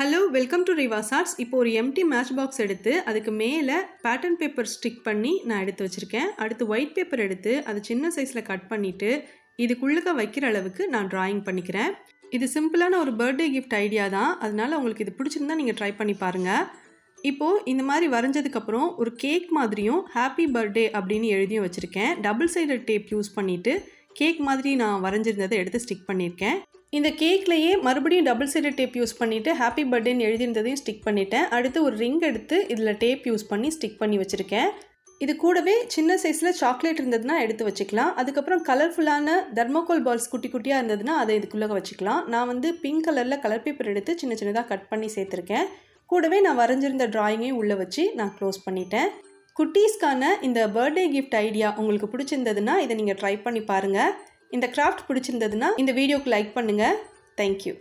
Hello welcome to Riva's arts இப்போ ஒரு empty match box எடுத்து அதுக்கு மேலே பேட்டர்ன் பேப்பர் ஸ்டிக் பண்ணி நான் எடுத்து வச்சுருக்கேன். அடுத்து ஒயிட் பேப்பர் எடுத்து அது சின்ன சைஸில் கட் பண்ணிவிட்டு இதுக்குள்ளக்க வைக்கிற அளவுக்கு நான் ட்ராயிங் பண்ணிக்கிறேன். இது சிம்பிளான ஒரு பர்த்டே கிஃப்ட் ஐடியா தான். அதனால் உங்களுக்கு இது பிடிச்சிருந்தா நீங்கள் ட்ரை பண்ணி பாருங்கள் இப்போது இந்த மாதிரி வரைஞ்சதுக்கப்புறம் ஒரு கேக் மாதிரியும் ஹாப்பி பர்த்டே அப்படின்னு எழுதியும் வச்சுருக்கேன். டபுள் சைடட் டேப் யூஸ் பண்ணிவிட்டு கேக் மாதிரி நான் வரைஞ்சிருந்ததை எடுத்து ஸ்டிக் பண்ணியிருக்கேன். இந்த கேக்லேயே மறுபடியும் டபுள் சைடட் டேப் யூஸ் பண்ணிவிட்டு ஹாப்பி பர்த்டேன்னு எழுதியிருந்ததையும் ஸ்டிக் பண்ணிட்டேன். அடுத்து ஒரு ரிங் எடுத்து இதில் டேப் யூஸ் பண்ணி ஸ்டிக் பண்ணி வச்சுருக்கேன். இது கூடவே சின்ன சைஸில் சாக்லேட் இருந்ததுன்னா எடுத்து வச்சுக்கலாம். அதுக்கப்புறம் கலர்ஃபுல்லான தர்மோகோல் பால்ஸ் குட்டி குட்டியாக இருந்ததுன்னா அதை இதுக்குள்ளே வச்சுக்கலாம். நான் வந்து பிங்க் கலரில் கலர் பேப்பர் எடுத்து சின்ன சின்னதாக கட் பண்ணி சேர்த்துருக்கேன். கூடவே நான் வரைஞ்சிருந்த ட்ராயிங்கையும் உள்ளே வச்சு நான் க்ளோஸ் பண்ணிட்டேன். குட்டீஸ்க்கான இந்த பர்த்டே கிஃப்ட் ஐடியா உங்களுக்கு பிடிச்சிருந்ததுன்னா இதை நீங்கள் ட்ரை பண்ணி பாருங்கள் இந்த கிராஃப்ட் பிடிச்சிருந்ததுன்னா இந்த வீடியோக்கு லைக் பண்ணுங்கள் தேங்க்யூ